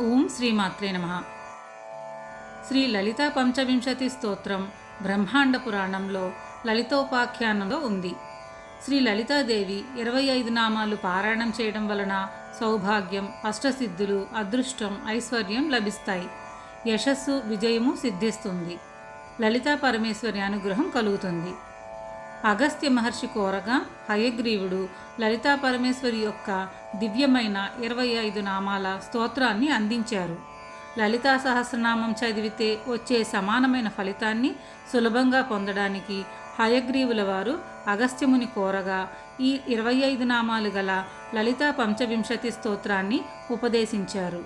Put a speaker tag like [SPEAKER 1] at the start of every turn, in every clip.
[SPEAKER 1] ఓం శ్రీమాత్రే నమ. శ్రీ లలిత పంచవింశతి స్తోత్రం బ్రహ్మాండ పురాణంలో లలితోపాఖ్యానంలో ఉంది. శ్రీ లలితాదేవి ఇరవై ఐదు నామాలు పారాయణం చేయడం వలన సౌభాగ్యం అష్టసిద్ధులు అదృష్టం ఐశ్వర్యం లభిస్తాయి. యశస్సు విజయము సిద్ధిస్తుంది. లలితా పరమేశ్వరి అనుగ్రహం కలుగుతుంది. అగస్త్య మహర్షి కోరగా హయగ్రీవుడు లలితా పరమేశ్వరి యొక్క దివ్యమైన ఇరవై ఐదు నామాల స్తోత్రాన్ని అందించారు. లలితా సహస్రనామం చదివితే వచ్చే సమానమైన ఫలితాన్ని సులభంగా పొందడానికి హయగ్రీవుల వారు అగస్త్యముని కోరగా ఈ ఇరవై ఐదు నామాలు గల లలితా పంచవింశతి స్తోత్రాన్ని ఉపదేశించారు.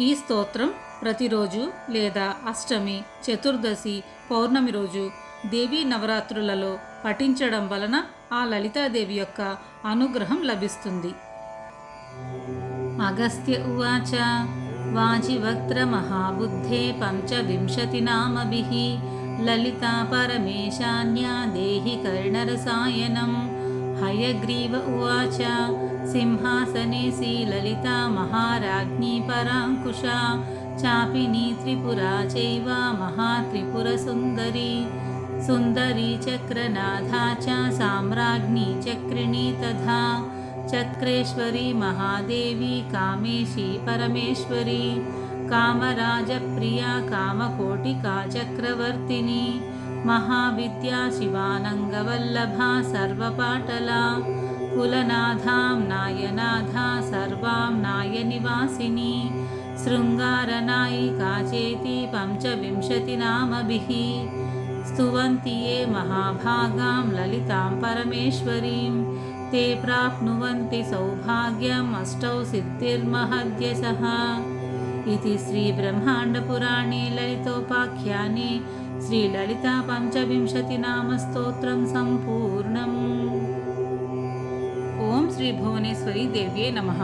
[SPEAKER 1] ఈ స్తోత్రం ప్రతిరోజు లేదా అష్టమి చతుర్దశి పౌర్ణమి రోజు దేవీ నవరాత్రులలో పఠించడం వలన ఆ లలితాదేవి యొక్క అనుగ్రహం లభిస్తుంది. అగస్త్య ఉవాచ పంచవింశతి నామీ లలితా పరమేశాన్యా దేహి కర్ణరసాయనం. హయగ్రీవ ఉవాచ సింహాసనే శ్రీలలిత మహారాజ్ఞి పరాంకుశా చాపిని త్రిపురా చైవ మహాత్రిపురసుందరీ सुन्दरी चक्रनाथा च साम्राज्ञी चक्रिणी तथा चक्रेश्वरी महादेवी कामेशी परमेश्वरी कामराजप्रिया कामकोटिका चक्रवर्तिनी महाविद्या शिवानङ्गवल्लभा सर्वपाटला कुलनाथां नायनाथा सर्वां नायनिवासिनी शृङ्गारनायिका चेति पञ्चविंशतिनामभिः स्तुवन्ति ये महाभागां ललितां परमेश्वरीं ते प्राप्नुवन्ति सौभाग्यम् अष्टौ सिद्धिर्महद्यशः इति श्रीब्रह्माण्डपुराणे ललितोपाख्याने श्रीललिता पञ्चविंशतिनामस्तोत्रं सम्पूर्णम् ॐ श्रीभुवनेश्वरी देव्ये नमः